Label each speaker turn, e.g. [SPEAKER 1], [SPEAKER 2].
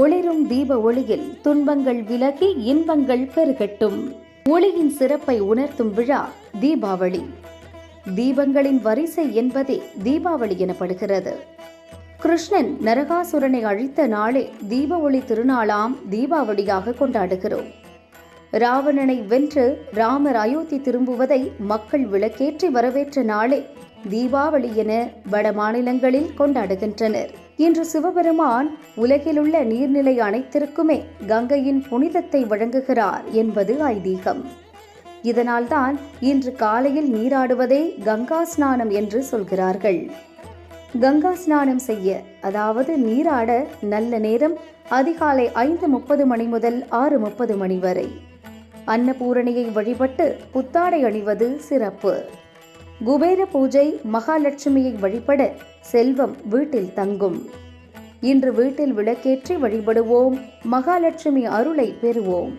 [SPEAKER 1] ஒளிரும் தீப ஒளியில் துன்பங்கள் விலகி இன்பங்கள் பெருகட்டும். ஒளியின் சிறப்பை உணர்த்தும் விழா தீபாவளி. தீபங்களின் வரிசை என்பதே தீபாவளி எனப்படுகிறது. கிருஷ்ணன் நரகாசுரனை அழித்த நாளே தீப ஒளி திருநாளாம் தீபாவளியாக கொண்டாடுகிறோம். ராவணனை வென்று ராமர் அயோத்தி திரும்புவதை மக்கள் விளக்கேற்றி வரவேற்ற நாளே தீபாவளி என வட மாநிலங்களில் கொண்டாடுகின்றனர். இன்று சிவபெருமான் உலகிலுள்ள நீர்நிலை அனைத்திற்குமே கங்கையின் புனிதத்தை வழங்குகிறார் என்பது ஐதீகம். இதனால்தான் இன்று காலையில் நீராடுவதே கங்கா ஸ்நானம் என்று சொல்கிறார்கள். கங்கா ஸ்நானம் செய்ய அதாவது நீராட நல்ல நேரம் அதிகாலை ஐந்து முப்பது மணி முதல் ஆறு முப்பது மணி வரை. அன்னபூரணியை வழிபட்டு புத்தாடை அணிவது சிறப்பு. குபேர பூஜை மகாலட்சுமியை வழிபட செல்வம் வீட்டில் தங்கும். இன்று வீட்டில் விளக்கேற்றி வழிபடுவோம். மகாலட்சுமி அருளை பெறுவோம்.